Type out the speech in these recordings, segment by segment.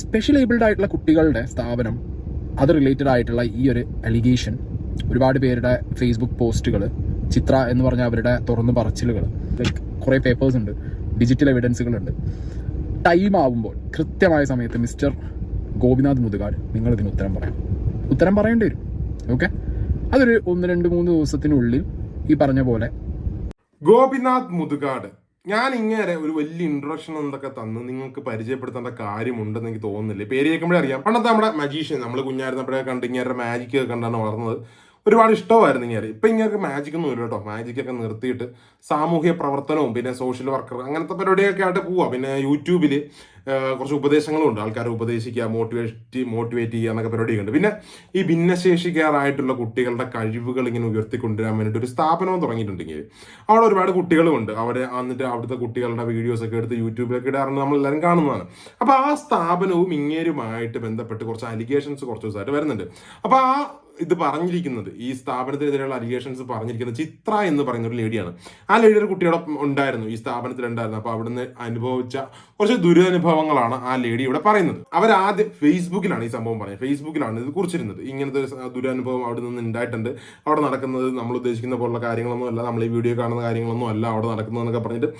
Special abled ആയിട്ടുള്ള കുട്ടികളുടെ സ്ഥാപനം അത് റിലേറ്റഡ് ആയിട്ടുള്ള ഈ ഒരു അലിഗേഷൻ ഒരുപാട് പേരുടെ ഫേസ്ബുക്ക് പോസ്റ്റുകൾ ചിത്ര എന്ന് പറഞ്ഞ അവരുടെ തുറന്നു പറച്ചിലുകൾ ലൈക്ക് കുറേ പേപ്പേഴ്സ് ഉണ്ട് ഡിജിറ്റൽ എവിഡൻസുകളുണ്ട് ടൈം ആവുമ്പോൾ കൃത്യമായ സമയത്ത് മിസ്റ്റർ ഗോപിനാഥ് മുതുകാട് നിങ്ങൾ ഇതിന് ഉത്തരം പറയാം. ഉത്തരം പറയേണ്ടി വരും. ഓക്കെ അതൊരു ഒന്ന് രണ്ട് മൂന്ന് ദിവസത്തിനുള്ളിൽ ഈ പറഞ്ഞ പോലെ ഗോപിനാഥ് മുതുകാട്. ഞാൻ ഇങ്ങനെ ഒരു വലിയ ഇൻട്രൊഡക്ഷൻ എന്തൊക്കെ തന്ന് നിങ്ങൾക്ക് പരിചയപ്പെടുത്തേണ്ട കാര്യമുണ്ടെന്ന് എനിക്ക് തോന്നുന്നില്ല. പേര് കേൾക്കുമ്പോഴേ അറിയാം. പണ്ടത്തെ നമ്മുടെ മജീഷ്യൻ നമ്മൾ കുഞ്ഞായിരുന്നപ്പോഴേ കണ്ട് ഇങ്ങനെ മാജിക് കണ്ടാണ് വളർന്നത്. ഒരുപാട് ഇഷ്ടമായിരുന്നു ഇങ്ങനെ ഇപ്പൊ ഇങ്ങനെ മാജിക് ഒന്നും ഇല്ല കേട്ടോ. മാജിക് ഒക്കെ നിർത്തിയിട്ട് സാമൂഹ്യ പ്രവർത്തനവും പിന്നെ സോഷ്യൽ വർക്കർ അങ്ങനത്തെ പരിപാടിയൊക്കെ ആയിട്ട് പോവാം. പിന്നെ യൂട്യൂബിൽ കുറച്ച് ഉപദേശങ്ങളും ഉണ്ട് ആൾക്കാരെ ഉപദേശിക്കുക മോട്ടിവേറ്റ് മോട്ടിവേറ്റ് ചെയ്യുക എന്നൊക്കെ പരിപാടിയൊക്കെ ഉണ്ട്. പിന്നെ ഈ ഭിന്നശേഷിക്കാരായിട്ടുള്ള കുട്ടികളുടെ കഴിവുകൾ ഇങ്ങനെ ഉയർത്തിക്കൊണ്ടുവരാൻ വേണ്ടിയിട്ട് ഒരു സ്ഥാപനവും തുടങ്ങിയിട്ടുണ്ടെങ്കിൽ അവിടെ ഒരുപാട് കുട്ടികളുമുണ്ട് അവരെ എന്നിട്ട് അവിടുത്തെ കുട്ടികളുടെ വീഡിയോസ് ഒക്കെ എടുത്ത് യൂട്യൂബിലൊക്കെ ഇടാറുണ്ട്. നമ്മളെല്ലാവരും കാണുന്നതാണ്. അപ്പോൾ ആ സ്ഥാപനവും ഇങ്ങേരുമായിട്ട് ബന്ധപ്പെട്ട് കുറച്ച് അലിഗേഷൻസ് കുറച്ച് ദിവസമായിട്ട് വരുന്നുണ്ട്. അപ്പോൾ ആ ഇത് പറഞ്ഞിരിക്കുന്നത് ഈ സ്ഥാപനത്തിനെതിരെയുള്ള അലിഗേഷൻസ് പറഞ്ഞിരിക്കുന്നത് ചിത്ര എന്ന് പറയുന്ന ഒരു ലേഡിയാണ് ആ ലേഡിയുടെ കുട്ടിയോടൊപ്പം ഉണ്ടായിരുന്നു ഈ സ്ഥാപനത്തിൽ ഉണ്ടായിരുന്നു അപ്പോൾ അവിടുന്ന് അനുഭവിച്ച കുറച്ച് ദുരനുഭവങ്ങളാണ് ആ ലേഡി ഇവിടെ പറയുന്നത്. അവരാദ്യം ഫേസ്ബുക്കിലാണ് ഈ സംഭവം പറയുന്നത്. ഫേസ്ബുക്കിലാണ് ഇത് കുറിച്ചിരുന്നത്. ഇങ്ങനത്തെ ഒരു ദുരനുഭവം അവിടെ നിന്ന് ഉണ്ടായിട്ടുണ്ട്. അവിടെ നടക്കുന്നത് നമ്മൾ ഉദ്ദേശിക്കുന്ന പോലുള്ള കാര്യങ്ങളൊന്നും അല്ല. നമ്മൾ ഈ വീഡിയോ കാണുന്ന കാര്യങ്ങളൊന്നും അല്ല അവിടെ നടക്കുന്നതെന്നൊക്കെ പറഞ്ഞിട്ട്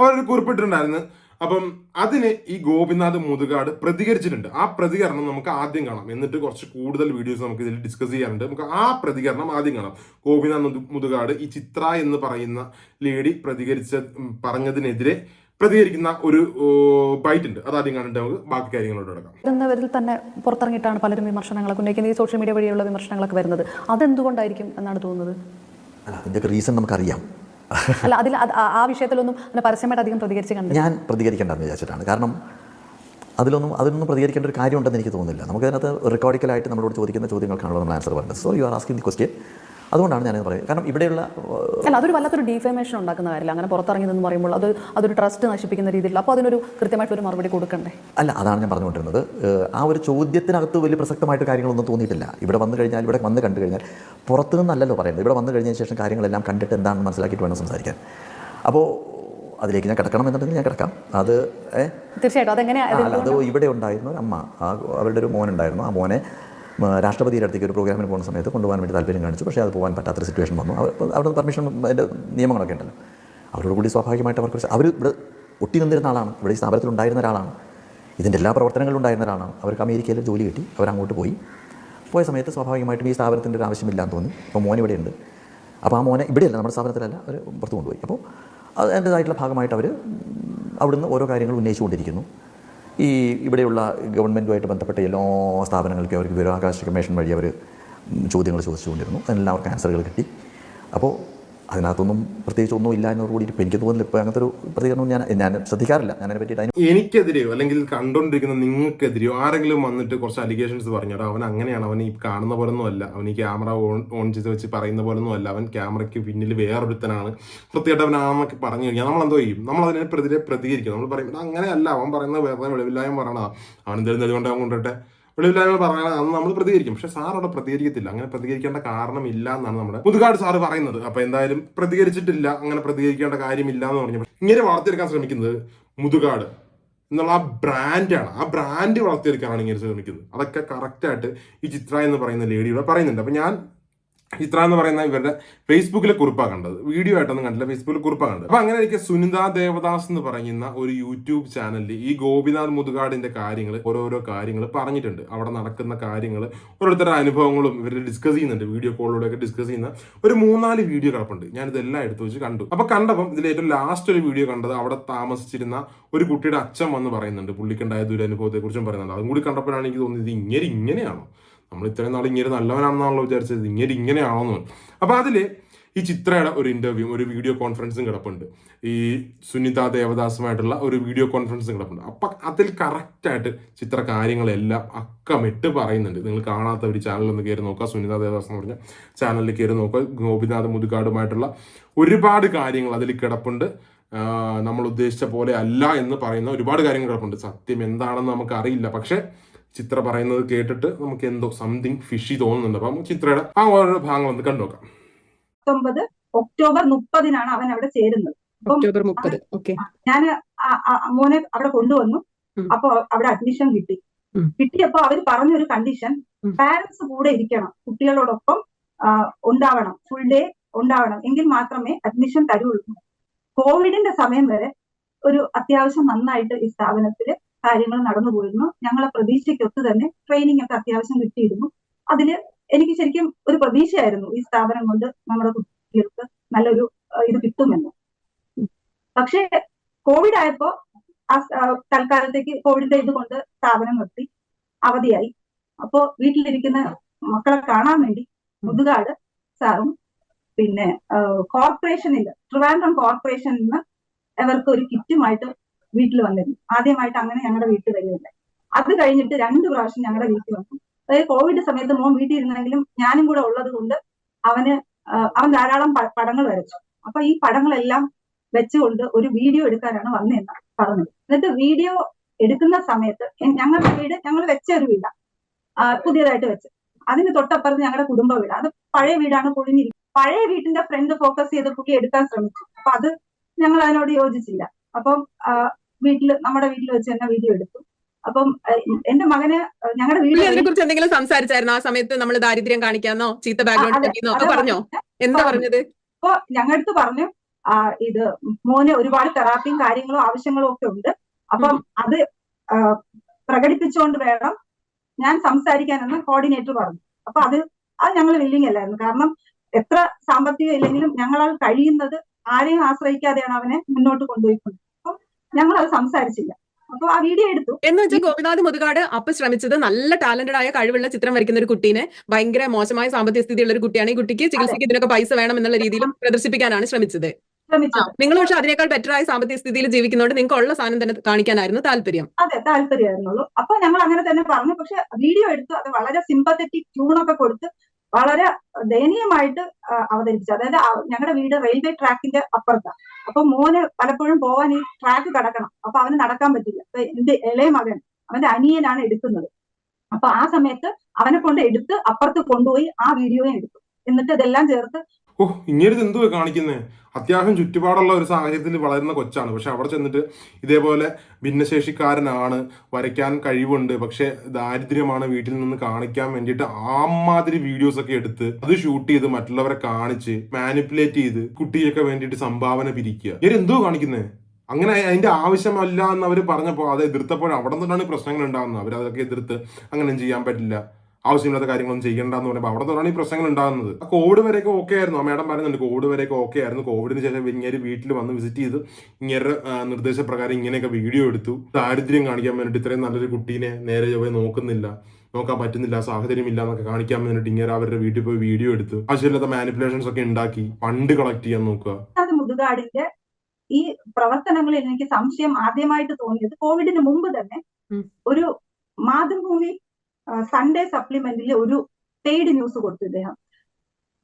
അവരൊരു കുറിപ്പിട്ടിട്ടുണ്ടായിരുന്നു അപ്പം അതിന് ഈ ഗോപിനാഥ് മുതുകാട് പ്രതികരിച്ചിട്ടുണ്ട്. ആ പ്രതികരണം നമുക്ക് ആദ്യം കാണാം. എന്നിട്ട് കുറച്ച് കൂടുതൽ വീഡിയോസ് നമുക്ക് ഇതിൽ ഡിസ്കസ് ചെയ്യാറുണ്ട് നമുക്ക് ആ പ്രതികരണം ആദ്യം കാണാം. ഗോപിനാഥ് മുതു- മുതുകാട് ഈ ചിത്ര എന്ന് പറയുന്ന ലേഡി പ്രതികരിച്ച പറഞ്ഞതിനെതിരെ പ്രതികരിക്കുന്ന ഒരു ബൈറ്റ് ഉണ്ട്. അത് ആദ്യം കണ്ടിട്ട് നമുക്ക് ബാക്കി കാര്യങ്ങളോട് കിടക്കാം. തന്നെ പുറത്തിറങ്ങിയിട്ടാണ് പലരും വിമർശനങ്ങളൊക്കെ ഉന്നയിക്കുന്നത്. ഈ സോഷ്യൽ മീഡിയ വഴിയുള്ള വിമർശനങ്ങളൊക്കെ വരുന്നത്. അതെന്തുകൊണ്ടായിരിക്കും എന്നാണ് തോന്നുന്നത്? അല്ല അതിന്റെയൊക്കെ റീസൺ നമുക്കറിയാം. അല്ല അതിൽ ആ- വിഷയത്തിലൊന്നും അങ്ങനെ പരസ്യമായിട്ട് അധികം പ്രതികരിച്ച് കണ്ടു ഞാൻ പ്രതികരിക്കേണ്ടെന്ന് വിചാരിച്ചിട്ടാണ്. കാരണം അതിലൊന്നും അതിനൊന്നും പ്രതികരിക്കേണ്ട ഒരു കാര്യമുണ്ടെന്ന് എനിക്ക് തോന്നുന്നില്ല. നമുക്ക് അതിനകത്ത് റെക്കോർഡിക്കലായിട്ട് നമ്മളോട് ചോദിക്കുന്ന ചോദ്യങ്ങൾക്കാണല്ലോ നമ്മൾ ആൻസർ പറയുന്നത് so you are asking the question അതുകൊണ്ടാണ് ഞാനത് പറയുന്നത്. കാരണം ഇവിടെയുള്ള അല്ല അതൊരു വല്ലാത്തൊരു ഡിഫേമേഷൻ ഉണ്ടാക്കുന്ന കാര്യമില്ല. അങ്ങനെ പുറത്തിറങ്ങിയതെന്ന് പറയുമ്പോൾ അത് അതൊരു ട്രസ്റ്റ് നശിപ്പിക്കുന്ന രീതിയിൽ അപ്പോൾ അതിനൊരു കൃത്യമായിട്ട് ഒരു മറുപടി കൊടുക്കണ്ടേ? അല്ല അതാണ് ഞാൻ പറഞ്ഞുകൊണ്ടിരുന്നത്. ആ ഒരു ചോദ്യത്തിനകത്ത് വലിയ പ്രസക്തമായിട്ട് കാര്യങ്ങളൊന്നും തോന്നിയിട്ടില്ല. ഇവിടെ വന്നു കഴിഞ്ഞാൽ ഇവിടെ വന്ന് കണ്ടു കഴിഞ്ഞാൽ പുറത്തു നിന്നല്ലല്ലോ പറയുന്നത്. ഇവിടെ വന്നു കഴിഞ്ഞതിന് ശേഷം കാര്യങ്ങളെല്ലാം കണ്ടിട്ട് എന്താണെന്ന് മനസ്സിലാക്കിയിട്ട് വേണം സംസാരിക്കാൻ. അപ്പോൾ അതിലേക്ക് ഞാൻ കിടക്കണം എന്നുണ്ടെങ്കിൽ ഞാൻ കിടക്കാം. അത് തീർച്ചയായിട്ടും. അതെങ്ങനെയാണ് അത് ഇവിടെ ഉണ്ടായിരുന്നു ഒരു അമ്മ. ആ അവരുടെ ഒരു മോനുണ്ടായിരുന്നു ആ മോനെ രാഷ്ട്രപതിയുടെ അടുത്തേക്ക് ഒരു പ്രോഗ്രാമിന് പോകുന്ന സമയത്ത് കൊണ്ടുപോകാൻ വേണ്ടി താല്പര്യം കാണിച്ചു. പക്ഷേ അത് പോകാൻ പറ്റാത്തൊരു സിറ്റുവേഷൻ വന്നു. അവിടെ പെർമിഷൻ അതിന്റെ നിയമങ്ങളൊക്കെ ഉണ്ടല്ലോ. അവരോട് കൂടി സ്വാഭാവികമായിട്ട് അവർക്ക് അവർ ഇവിടെ ഒട്ടി നിന്നിരുന്ന ആളാണ്. ഇവിടെ ഈ സ്ഥാപനത്തിൽ ഉണ്ടായിരുന്ന ഒരാളാണ്. ഇതിന്റെ എല്ലാ പ്രവർത്തനങ്ങളിലും ഉണ്ടായിരുന്ന ഒരാളാണ്. അവർക്ക് അമേരിക്കയിൽ ജോലി കിട്ടി. അവരങ്ങോട്ട് പോയി. പോയ സമയത്ത് സ്വാഭാവികമായിട്ടും ഈ സ്ഥാപനത്തിന്റെ ഒരു ആവശ്യമില്ലാന്ന് തോന്നി. അപ്പോൾ മോൻ ഇവിടെയുണ്ട് അപ്പോൾ ആ മോനെ ഇവിടെയല്ല നമ്മുടെ സ്ഥാപനത്തിലല്ല അവർ പുറത്ത് കൊണ്ടുപോയി. അപ്പോൾ അത് അതിന്റെതായിട്ടുള്ള ഭാഗമായിട്ട് അവർ അവിടുന്ന് ഓരോ കാര്യങ്ങൾ ഉന്നയിച്ചുകൊണ്ടിരിക്കുന്നു. ഈ ഇവിടെയുള്ള ഗവൺമെന്റുമായിട്ട് ബന്ധപ്പെട്ട എല്ലാ സ്ഥാപനങ്ങൾക്കും അവർക്ക് വിവരാവകാശ കമ്മീഷൻ വഴി അവർ ചോദ്യങ്ങൾ ചോദിച്ചുകൊണ്ടിരുന്നു. അതിനെല്ലാം അവർക്ക് ആൻസറുകൾ കിട്ടി. അപ്പോൾ അതിനകത്തൊന്നും പ്രത്യേകിച്ച് ഒന്നും ഇല്ല എന്നോട് കൂടി ഇപ്പോൾ എനിക്ക് തോന്നുന്നില്ല ഇപ്പോൾ അങ്ങനത്തെ ഒരു പ്രതികരണം ഞാൻ ഞാൻ ശ്രദ്ധിക്കാറില്ല. ഞാൻ പറ്റിയിട്ട് എനിക്കെതിരെയോ അല്ലെങ്കിൽ കണ്ടുകൊണ്ടിരിക്കുന്ന നിങ്ങൾക്കെതിരെയോ ആരെങ്കിലും വന്നിട്ട് കുറച്ച് അലിഗേഷൻസ് പറഞ്ഞിട്ടോ അവൻ അങ്ങനെയാണ്. അവൻ ഈ കാണുന്ന പോലൊന്നും അല്ല. അവൻ ഈ ക്യാമറ ഓൺ ഓൺ ചെയ്ത് വെച്ച് പറയുന്ന പോലൊന്നും അല്ല. അവൻ ക്യാമറയ്ക്ക് പിന്നിൽ വേറൊരുത്തനാണ്. വൃത്തികെട്ടവനാണെന്നൊക്കെ പറഞ്ഞു കഴിഞ്ഞാൽ നമ്മൾ എന്തോ ചെയ്യും. നമ്മൾ അതിനെ പ്രതിരെ പ്രതികരിക്കും. നമ്മൾ പറയും "ഇത് അങ്ങനെയല്ല. അവൻ പറയുന്നത് വേറെ വെളിവില്ലായ്മ പറയണതാണ് അവൻ എന്തെങ്കിലും തെളിവുകൊണ്ട് അവൻ വെളിവില്ലായ്മ പറഞ്ഞാൽ അന്ന് നമ്മൾ പ്രതികരിക്കും. പക്ഷെ സാർ അവിടെ പ്രതികരിക്കത്തില്ല. അങ്ങനെ പ്രതികരിക്കേണ്ട കാരണമില്ല എന്നാണ് നമ്മുടെ മുതുകാട് സാറ് പറയുന്നത്. അപ്പൊ എന്തായാലും പ്രതികരിച്ചിട്ടില്ല അങ്ങനെ പ്രതികരിക്കേണ്ട കാര്യമില്ല എന്ന് പറഞ്ഞു. ഇങ്ങനെ വളർത്തിയെടുക്കാൻ ശ്രമിക്കുന്നത് മുതുകാട് എന്നുള്ള ആ ബ്രാൻഡാണ് ആ ബ്രാൻഡ് വളർത്തിയെടുക്കാനാണ് ഇങ്ങനെ ശ്രമിക്കുന്നത്. അതൊക്കെ കറക്റ്റായിട്ട് ഈ ചിത്ര എന്ന് പറയുന്ന ലേഡിയുടെ പറയുന്നുണ്ട്. അപ്പൊ ഞാൻ ചിത്ര എന്ന് പറയുന്ന ഇവരുടെ ഫേസ്ബുക്കിലെ കുറിപ്പാണ് കണ്ടത്. വീഡിയോ ആയിട്ടൊന്നും കണ്ടില്ല ഫേസ്ബുക്കിൽ കുറിപ്പാണ് കണ്ടത്. അപ്പൊ അങ്ങനെ എനിക്ക് സുനിത ദേവദാസ് എന്ന് പറയുന്ന ഒരു യൂട്യൂബ് ചാനലിൽ ഈ ഗോപിനാഥ് മുതുകാടിന്റെ കാര്യങ്ങൾ ഓരോരോ കാര്യങ്ങൾ പറഞ്ഞിട്ടുണ്ട്. അവിടെ നടക്കുന്ന കാര്യങ്ങൾ ഓരോരുത്തരുടെ അനുഭവങ്ങളും ഇവർ ഡിസ്കസ് ചെയ്യുന്നുണ്ട്. വീഡിയോ കോളിലൂടെ ഒക്കെ ഡിസ്കസ് ചെയ്യുന്ന ഒരു മൂന്നാൽ വീഡിയോ കിടപ്പുണ്ട്. ഞാൻ ഇതെല്ലാം എടുത്തു വെച്ച് കണ്ടു. അപ്പൊ കണ്ടപ്പം ഇതിൽ ഏറ്റവും ലാസ്റ്റ് ഒരു വീഡിയോ കണ്ടത് അവിടെ താമസിച്ചിരുന്ന ഒരു കുട്ടിയുടെ അച്ഛൻ വന്ന് പറയുന്നുണ്ട്. പുള്ളിക്കുണ്ടായ ദുരനുഭവത്തെ കുറിച്ചും പറയുന്നുണ്ട്. അതും കൂടി കണ്ടപ്പോഴാണ് എനിക്ക് തോന്നിയത് ഇങ്ങനെ ഇങ്ങനെയാണോ? നമ്മൾ ഇത്രയും നാൾ ഇങ്ങനെ നല്ലവനാണെന്നാണല്ലോ വിചാരിച്ചത്. ഇങ്ങനെ ഇങ്ങനെയാണോന്ന്. അപ്പൊ അതിൽ ഈ ചിത്രയുടെ ഒരു ഇന്റർവ്യൂ ഒരു വീഡിയോ കോൺഫറൻസും കിടപ്പുണ്ട്. ഈ സുനിത ദേവദാസുമായിട്ടുള്ള ഒരു വീഡിയോ കോൺഫറൻസും കിടപ്പുണ്ട്. അപ്പൊ അതിൽ കറക്റ്റായിട്ട് ചിത്ര കാര്യങ്ങളെല്ലാം അക്കമിട്ട് പറയുന്നുണ്ട്. നിങ്ങൾ കാണാത്ത ഒരു ചാനൽ ഒന്ന് കയറി നോക്കുക. സുനിത ദേവദാസ് എന്ന് പറഞ്ഞ ചാനലിൽ കയറി നോക്കുക. ഗോപിനാഥ് മുതുകാടുമായിട്ടുള്ള ഒരുപാട് കാര്യങ്ങൾ അതിൽ കിടപ്പുണ്ട്. നമ്മൾ ഉദ്ദേശിച്ച പോലെ അല്ല എന്ന് പറയുന്ന ഒരുപാട് കാര്യങ്ങൾ കിടപ്പുണ്ട്. സത്യം എന്താണെന്ന് നമുക്ക് അറിയില്ല പക്ഷെ ചിത്ര പറയുന്നത് കേട്ടിട്ട് നമുക്ക് എന്തോ സംതിങ് ഫിഷി തോന്നുന്നുണ്ട്. അപ്പം ചിത്രയുടെ ആ ഓരോ ഭാഗങ്ങൾ ഒന്ന് കണ്ടുനോക്കാം പത്തൊമ്പത് ഒക്ടോബർ മുപ്പതിനാണ് അവൻ അവിടെ ചേരുന്നത്. ഒക്ടോബർ മുപ്പത്. ഓക്കെ. ഞാൻ മോനെ അവിടെ കൊണ്ടുവന്നു. അപ്പൊ അവിടെ അഡ്മിഷൻ കിട്ടി. കിട്ടിയപ്പോ അവർ പറഞ്ഞൊരു കണ്ടീഷൻ പാരന്റ്സ് കൂടെ ഇരിക്കണം. കുട്ടികളോടൊപ്പം ഉണ്ടാവണം. ഫുൾ ഡേ ഉണ്ടാവണം. എങ്കിൽ മാത്രമേ അഡ്മിഷൻ തരുള്ളൂ. കോവിഡിന്റെ സമയം വരെ ഒരു അത്യാവശ്യം നന്നായിട്ട് ഈ സ്ഥാപനത്തിൽ കാര്യങ്ങൾ നടന്നു പോയിരുന്നു. ഞങ്ങളെ പ്രതീക്ഷയ്ക്കൊത്ത് തന്നെ ട്രെയിനിങ് ഒക്കെ അത്യാവശ്യം കിട്ടിയിരുന്നു. അതിൽ എനിക്ക് ശരിക്കും ഒരു പ്രതീക്ഷയായിരുന്നു ഈ സ്ഥാപനം കൊണ്ട് നമ്മുടെ കുട്ടികൾക്ക് നല്ലൊരു ഇത് കിട്ടുമെന്ന്. പക്ഷേ കോവിഡ് ആയപ്പോ ആ തൽക്കാലത്തേക്ക് കോവിഡിന്റെ ഇത് കൊണ്ട് സ്ഥാപനം നിർത്തി. അവധിയായി. അപ്പോ വീട്ടിലിരിക്കുന്ന മക്കളെ കാണാൻ വേണ്ടി മുതുകാട് സാറും പിന്നെ കോർപ്പറേഷനിൽ ട്രിവാൻഡ്രം കോർപ്പറേഷനിൽ നിന്ന് അവർക്ക് ഒരു കിറ്റുമായിട്ട് വീട്ടിൽ വന്നിരുന്നു. ആദ്യമായിട്ട് അങ്ങനെ ഞങ്ങളുടെ വീട്ടിൽ വരുന്നില്ല. അത് കഴിഞ്ഞിട്ട് രണ്ട് പ്രാവശ്യം ഞങ്ങളുടെ വീട്ടിൽ വന്നു. അതായത് കോവിഡ് സമയത്ത് മോൻ വീട്ടിൽ ഇരുന്നെങ്കിലും ഞാനും കൂടെ ഉള്ളത് കൊണ്ട് അവന് അവൻ ധാരാളം പടങ്ങൾ വരച്ചു. അപ്പൊ ഈ പടങ്ങളെല്ലാം വെച്ചുകൊണ്ട് ഒരു വീഡിയോ എടുക്കാനാണ് വന്നതെന്ന് പറഞ്ഞത്. എന്നിട്ട് വീഡിയോ എടുക്കുന്ന സമയത്ത് ഞങ്ങളുടെ വീട് ഞങ്ങൾ വെച്ച ഒരു വീടാണ് പുതിയതായിട്ട് വെച്ച്. അതിന് തൊട്ടപ്പുറത്ത് ഞങ്ങളുടെ കുടുംബ വീട്. അത് പഴയ വീടാണ് പൊളിഞ്ഞിരിക്കുന്നത് പഴയ വീട്ടിന്റെ ഫ്രണ്ട് ഫോക്കസ് ചെയ്ത് പുള്ളി എടുക്കാൻ ശ്രമിച്ചു. അപ്പൊ അത് ഞങ്ങൾ അതിനോട് യോജിച്ചില്ല. അപ്പം ആ, വീട്ടിൽ നമ്മുടെ വീട്ടിൽ വെച്ച് തന്നെ വീഡിയോ എടുത്തു. അപ്പം എന്റെ മകന് ഞങ്ങളുടെ വീട്ടിൽ അതിനെ കുറിച്ച് എന്തെങ്കിലും സംസാരിച്ചായിരുന്നു? ആ സമയത്ത് നമ്മൾ ദാരിദ്ര്യം കാണിക്കാന്നോ? ചീത്ത ബാക്ക്ഗ്രൗണ്ട് പറഞ്ഞോ? എന്താ പറഞ്ഞത്? അപ്പൊ ഞങ്ങളടുത്ത് പറഞ്ഞു ഇത് മോന് ഒരുപാട് തെറാപ്പിയും കാര്യങ്ങളും ആവശ്യങ്ങളും ഒക്കെ ഉണ്ട്. അപ്പം അത് പ്രകടിപ്പിച്ചുകൊണ്ട് വേണം ഞാൻ സംസാരിക്കാനെന്ന് കോർഡിനേറ്റർ പറഞ്ഞു. അപ്പൊ അത് അത് ഞങ്ങൾ വില്ലിങ് അല്ലായിരുന്നു. കാരണം എത്ര സാമ്പത്തികം ഇല്ലെങ്കിലും ഞങ്ങളാൽ കഴിയുന്നത് ആരെയും ആശ്രയിക്കാതെയാണ് അവനെ മുന്നോട്ട് കൊണ്ടുപോയിക്കൊണ്ട് ഞങ്ങൾ അത് സംസാരിച്ചില്ല. അപ്പൊ ആ വീഡിയോ എടുത്തു. എന്ന് വെച്ചാൽ ഗോപിനാഥ് മുതുകാട് അപ്പൊ ശ്രമിച്ചത് നല്ല ടാലന്റഡ് ആയ കഴിവുള്ള ചിത്രം വരയ്ക്കുന്ന ഒരു കുട്ടീനെ. ഭയങ്കര മോശമായ സാമ്പത്തിക സ്ഥിതിയുള്ള ഒരു കുട്ടിയാണ് ഈ കുട്ടിക്ക്. ചികിത്സയ്ക്ക് ഇതിനൊക്കെ പൈസ വേണം എന്നുള്ള രീതിയിലും പ്രദർശിപ്പിക്കാനാണ് ശ്രമിച്ചത്. ശ്രമിച്ചത്. നിങ്ങൾ പക്ഷെ അതിനേക്കാൾ ബെറ്റർ ആയ സാമ്പത്തിക സ്ഥിതിയിൽ ജീവിക്കുന്നതുകൊണ്ട് നിങ്ങൾക്ക് ഉള്ള സാധനം തന്നെ കാണിക്കാനായിരുന്നു താല്പര്യം. അതെ താല്പര്യമായിരുന്നുള്ളൂ. അപ്പൊ ഞങ്ങൾ അങ്ങനെ തന്നെ പറഞ്ഞു. പക്ഷെ വീഡിയോ എടുത്തു. അത് വളരെ സിമ്പത്തറ്റിക് ട്യൂണൊക്കെ കൊടുത്ത് വളരെ ദയനീയമായിട്ട് അവതരിപ്പിച്ചു. അതായത് ഞങ്ങളുടെ വീട് റെയിൽവേ ട്രാക്കിന്റെ അപ്പുറത്താണ് അപ്പൊ മോന് പലപ്പോഴും പോവാൻ ഈ ട്രാക്ക് കടക്കണം. അപ്പൊ അവന് നടക്കാൻ പറ്റില്ല. അപ്പൊ എന്റെ ഇളയ മകൻ അവന്റെ അനിയനാണ് എടുക്കുന്നത്. അപ്പൊ ആ സമയത്ത് അവനെ കൊണ്ട് എടുത്ത് അപ്പുറത്ത് കൊണ്ടുപോയി ആ വീഡിയോയും എടുത്തു. എന്നിട്ട് ഇതെല്ലാം ചേർത്ത് ഓ ഇങ്ങനെ എന്തുവാ കാണിക്കുന്നത് അത്യാവശ്യം ചുറ്റുപാടുള്ള ഒരു സാഹചര്യത്തിൽ വളരുന്ന കൊച്ചാണ്. പക്ഷെ അവിടെ ചെന്നിട്ട് ഇതേപോലെ ഭിന്നശേഷിക്കാരനാണ് വരയ്ക്കാൻ കഴിവുണ്ട് പക്ഷെ ദാരിദ്ര്യമാണ് വീട്ടിൽ നിന്ന് കാണിക്കാൻ വേണ്ടിയിട്ട് ആമാതിരി വീഡിയോസ് ഒക്കെ എടുത്ത് അത് ഷൂട്ട് ചെയ്ത് മറ്റുള്ളവരെ കാണിച്ച് മാനിപ്പുലേറ്റ് ചെയ്ത് കുട്ടിയൊക്കെ വേണ്ടിയിട്ട് സംഭാവന പിരിക്കുക. ഇവർ എന്തോ കാണിക്കുന്നേ? അങ്ങനെ അതിന്റെ ആവശ്യമല്ല എന്ന് അവർ പറഞ്ഞപ്പോൾ അത് എതിർത്തപ്പോൾ അവിടെ നിന്നാണ് പ്രശ്നങ്ങൾ ഉണ്ടാകുന്നത്. അവർ അതൊക്കെ എതിർത്ത് അങ്ങനെ ചെയ്യാൻ പറ്റില്ല. ആവശ്യമില്ലാത്ത കാര്യങ്ങളൊന്നും ചെയ്യണ്ടെന്ന് പറയുമ്പോൾ അവിടെ നിന്നാണ് ഈ പ്രശ്നങ്ങൾ ഉണ്ടാകുന്നത്. ആ കോവിഡ് വരെയൊക്കെ ഓക്കെ ആയിരുന്നു. ആ മേഡം പറയുന്നുണ്ട് കോവിഡ് വരെയൊക്കെ ഓക്കെ ആയിരുന്നു. കോവിഡിന് ശേഷം ഇങ്ങനെ വീട്ടിൽ വന്ന് വിസിറ്റ് ചെയ്ത് ഇങ്ങനെ നിർദ്ദേശപ്രകാരം ഇങ്ങനെയൊക്കെ വീഡിയോ എടുത്തു. ദാരിദ്ര്യം കാണിക്കാൻ വേണ്ടിയിട്ട് ഇത്രയും നല്ലൊരു കുട്ടീനെ നേരെ പോയി നോക്കുന്നില്ല. നോക്കാൻ പറ്റുന്നില്ല സാഹചര്യമില്ല എന്നൊക്കെ കാണിക്കാൻ വേണ്ടിയിട്ട് ഇങ്ങനെ അവരുടെ വീട്ടിൽ പോയി വീഡിയോ എടുത്തു. ആവശ്യമില്ലാത്ത മാനിപ്പുലേഷൻസ് ഒക്കെ ഉണ്ടാക്കി ഫണ്ട് കളക്ട് ചെയ്യാൻ നോക്കുക. മുതുകാടിന്റെ ഈ പ്രവർത്തനങ്ങളിൽ എനിക്ക് സംശയം ആദ്യമായിട്ട് തോന്നിയത് കോവിഡിന് മുമ്പ് തന്നെ. ഒരു മാതൃഭൂമി സൺഡേ സപ്ലിമെന്റിൽ ഒരു പെയ്ഡ് ന്യൂസ് കൊടുത്തു ഇദ്ദേഹം.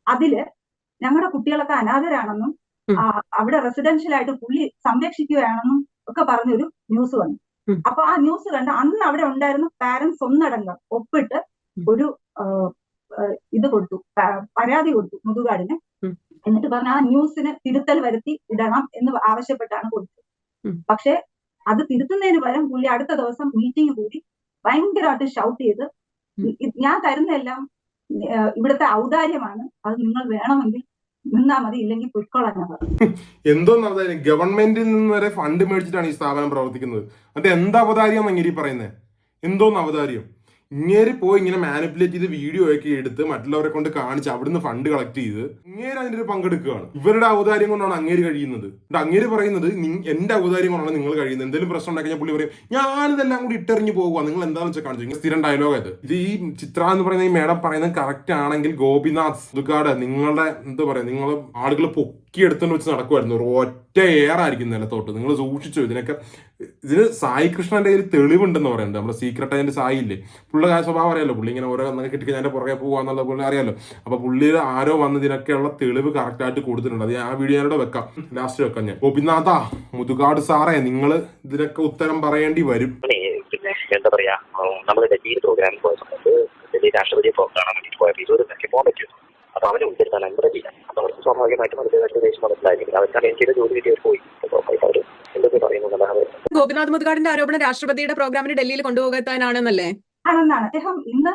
അതിൽ ഞങ്ങളുടെ കുട്ടികളൊക്കെ അനാഥരാണെന്നും അവിടെ റെസിഡൻഷ്യൽ ആയിട്ട് പുള്ളി സംരക്ഷിക്കുകയാണെന്നും ഒക്കെ പറഞ്ഞൊരു ന്യൂസ് വന്നു. അപ്പൊ ആ ന്യൂസ് കണ്ട് അന്ന് അവിടെ ഉണ്ടായിരുന്ന പാരന്റ്സ് ഒന്നടങ്കം ഒപ്പിട്ട് ഒരു ഇത് കൊടുത്തു. പരാതി കൊടുത്തു മുതുകാടിന്. എന്നിട്ട് പറഞ്ഞ ആ ന്യൂസിന് തിരുത്തൽ വരുത്തി ഇടണം എന്ന് ആവശ്യപ്പെട്ടാണ് കൊടുത്തത്. പക്ഷെ അത് തിരുത്തുന്നതിന് പകരം പുള്ളി അടുത്ത ദിവസം മീറ്റിംഗ് കൂടി ഭയങ്കരമായിട്ട് ഷൗട്ട് ചെയ്ത് ഞാൻ തരുന്നതെല്ലാം ഇവിടുത്തെ ഔദാര്യമാണ്. അത് നിങ്ങൾ വേണമെങ്കിൽ നിന്നാ മതി ഇല്ലെങ്കിൽ പൊയ്ക്കോളാം എന്തോ ഗവൺമെന്റിൽ നിന്ന് വരെ ഫണ്ട് മേടിച്ചിട്ടാണ് ഈ സ്ഥാപനം പ്രവർത്തിക്കുന്നത്. അത് എന്താ അവതാര്യം പറയുന്നത്? എന്തോന്ന് അവതാരിയം ഇങ്ങേര് പോയി ഇങ്ങനെ മാനിപ്പുലേറ്റ് ചെയ്ത് വീഡിയോ ഒക്കെ എടുത്ത് മറ്റുള്ളവരെ കൊണ്ട് കാണിച്ച് അവിടുന്ന് ഫണ്ട് കളക്ട് ചെയ്ത് ഇങ്ങേര് അതിന്റെ ഒരു പങ്കെടുക്കുകയാണ്. ഇവരുടെ ഔദാര്യം കൊണ്ടാണ് അങ്ങേര് കഴിയുന്നത്. അങ്ങേര് പറയുന്നത് "നി- എന്റെ ഔദാര്യം കൊണ്ടാണ് നിങ്ങൾ കഴിയുന്നത്. എന്തെങ്കിലും പ്രശ്നം ഉണ്ടാക്കി കഴിഞ്ഞാൽ പുള്ളി പറയും ഞാനിതെല്ലാം കൂടി ഇട്ടെറിഞ്ഞ് പോകുക നിങ്ങൾ എന്താണെന്ന് വെച്ചാൽ കാണിച്ചു. സ്ഥിരം ഡയലോഗ് അത് ഇത് ഈ ചിത്ര എന്ന് പറയുന്ന ഈ മേഡം പറയുന്നത് കറക്റ്റ് ആണെങ്കിൽ ഗോപിനാഥ് ദുക്കാട് നിങ്ങളുടെ എന്താ പറയാ നിങ്ങൾ ആളുകൾ പൊക്കി എടുത്തുകൊണ്ട് വെച്ച് നടക്കുമായിരുന്നു ഒറ്റ എയറായിരിക്കും നിലത്തോട്ട്. നിങ്ങൾ സൂക്ഷിച്ചു ഇതിനൊക്കെ ഇതിന് സായി കൃഷ്ണന്റെ ഒരു തെളിവുണ്ടെന്ന് പറയുന്നുണ്ട്. നമ്മുടെ സീക്രട്ട് അതിന്റെ സായി ഇല്ലേ? പുള്ളിയുടെ ആ സ്വഭാവം അറിയാലോ? പുള്ളി ഇങ്ങനെ ഓരോ എന്നൊക്കെ കിട്ടി ഞാൻ പുറകെ പോകാന്നുള്ള പുള്ളി അറിയാലോ? അപ്പൊ പുള്ളിയിൽ ആരോ വന്നതിനൊക്കെയുള്ള തെളിവ് കറക്റ്റ് ആയിട്ട് കൊടുത്തിട്ടുണ്ട്. അത് ആ വീഡിയോ ഞാനിവിടെ വെക്കാം. ലാസ്റ്റ് വെക്കാം ഞാൻ. ഗോപിനാഥ മുതുകാട് സാറേ നിങ്ങൾ ഇതിനൊക്കെ ഉത്തരം പറയേണ്ടി വരും. പിന്നെ എന്താ പറയാ നമ്മൾ ഡൽഹിയിൽ പ്രോഗ്രാമിൽ പോയ സമയത്ത് ഡൽഹി രാഷ്ട്രപതിയെ പോ- കാണാൻ വേണ്ടിയിട്ട് പോയപ്പോൾ ഇതൊരു പോകാൻ പറ്റും അപ്പൊ അവനെ ഉൾപ്പെടുത്താൻ അനുവദിച്ചില്ല അപ്പൊ അവർക്ക് സ്വാഭാവികമായിട്ടും അതിന്റെതായിട്ട് ദേശം മനസ്സിലായിരിക്കും അവർക്കാണ് എനിക്ക് ജോലി കിട്ടിയവർ പോയി. അവർ എന്തൊക്കെ പറയുന്നു എന്നല്ലാതെ ഗോപിനാഥ് മുതുകാടിന്റെ ആരോപണം രാഷ്ട്രപതിയുടെ പ്രോഗ്രാമിന് ഡൽഹിയിൽ കൊണ്ടുപോകാനാണെന്നല്ലേ ആണെന്നാണ്. അദ്ദേഹം ഇന്ന്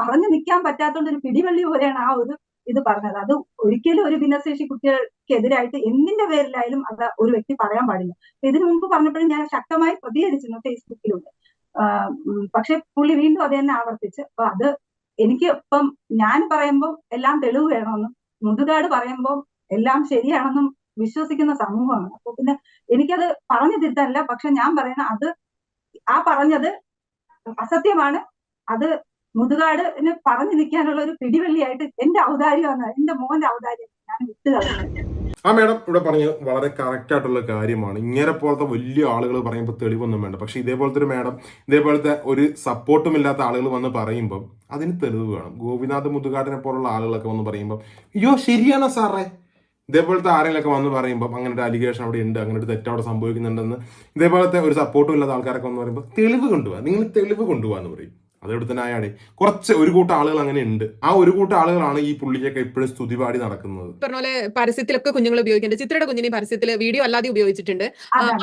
പറഞ്ഞു നിൽക്കാൻ പറ്റാത്തോണ്ട് ഒരു പിടിവള്ളി പോലെയാണ് ആ ഒരു ഇത് പറഞ്ഞത്. അത് ഒരിക്കലും ഒരു ഭിന്നശേഷി കുട്ടികൾക്കെതിരായിട്ട് എന്തിന്റെ പേരിലായാലും അത് ഒരു വ്യക്തി പറയാൻ പാടില്ല. ഇതിനു മുമ്പ് പറഞ്ഞപ്പോഴും ഞാൻ ശക്തമായി പ്രതികരിച്ചിരുന്നു ഫേസ്ബുക്കിലൂടെ. പക്ഷെ പുള്ളി വീണ്ടും അത് തന്നെ ആവർത്തിച്ച്. അപ്പൊ അത് എനിക്ക് ഇപ്പം ഞാൻ പറയുമ്പോൾ എല്ലാം തെളിവ് വേണമെന്നും മുതുകാട് പറയുമ്പോൾ എല്ലാം ശരിയാണെന്നും വിശ്വസിക്കുന്ന സമൂഹമാണ്. അപ്പൊ പിന്നെ എനിക്കത് പറഞ്ഞു തിരുത്താനില്ല. പക്ഷെ ഞാൻ പറയുന്ന അത് ആ പറഞ്ഞത് അസത്യമാണ്. അത് മുതുകാടിന് പറഞ്ഞു നിൽക്കാനുള്ള ഒരു പിടിവള്ളിയായിട്ട് എന്റെ ഔദാര്യമാണ് എന്റെ മോന്റെ ഔദാര്യം ഞാൻ വിട്ടുകളഞ്ഞു ആ മേഡം ഇവിടെ പറഞ്ഞ വളരെ കറക്റ്റ് ആയിട്ടുള്ള കാര്യമാണ്. ഇങ്ങനെ പോലത്തെ വലിയ ആളുകൾ പറയുമ്പോൾ തെളിവൊന്നും വേണ്ട. പക്ഷെ ഇതേപോലത്തെ ഒരു മേഡം ഇതേപോലത്തെ ഒരു സപ്പോർട്ടും ഇല്ലാത്ത ആളുകൾ വന്ന് പറയുമ്പോൾ അതിന് തെളിവ് വേണം. ഗോപിനാഥ് മുതുകാടിനെ പോലുള്ള ആളുകളൊക്കെ വന്ന് പറയുമ്പോൾ അയ്യോ ശരിയാണോ സാറേ? ഇതേപോലത്തെ ആരെങ്കിലൊക്കെ വന്ന് പറയുമ്പോൾ അങ്ങനെ ഒരു അലിഗേഷൻ അവിടെ ഉണ്ട് അങ്ങനെ ഒരു തെറ്റ് അവിടെ സംഭവിക്കുന്നുണ്ടെന്ന്. ഇതേപോലത്തെ ഒരു സപ്പോർട്ടും ഇല്ലാത്ത ആൾക്കാരൊക്കെ വന്ന് പറയുമ്പോൾ തെളിവ് കൊണ്ടുപോകാം നിങ്ങൾ തെളിവ് കൊണ്ടുപോകാന്ന് പറയും. അതെടുത്തന്നെ അയാളെ കുറച്ച് ഒരു കൂട്ടം ആളുകൾ അങ്ങനെ ഉണ്ട്. ആ ഒരു കൂട്ടം ആളുകളാണ് ഈ പുള്ളിയൊക്കെ ഇപ്പോഴും സ്തുതിപാടി നടക്കുന്നത്. പറഞ്ഞ പോലെ പരസ്യത്തിലൊക്കെ കുഞ്ഞുങ്ങൾ ഉപയോഗിക്കുന്നുണ്ട്. ചിത്രയുടെ കുഞ്ഞിനെ പരസ്യത്തിൽ വീഡിയോ അല്ലാതെ ഉപയോഗിച്ചിട്ടുണ്ട്.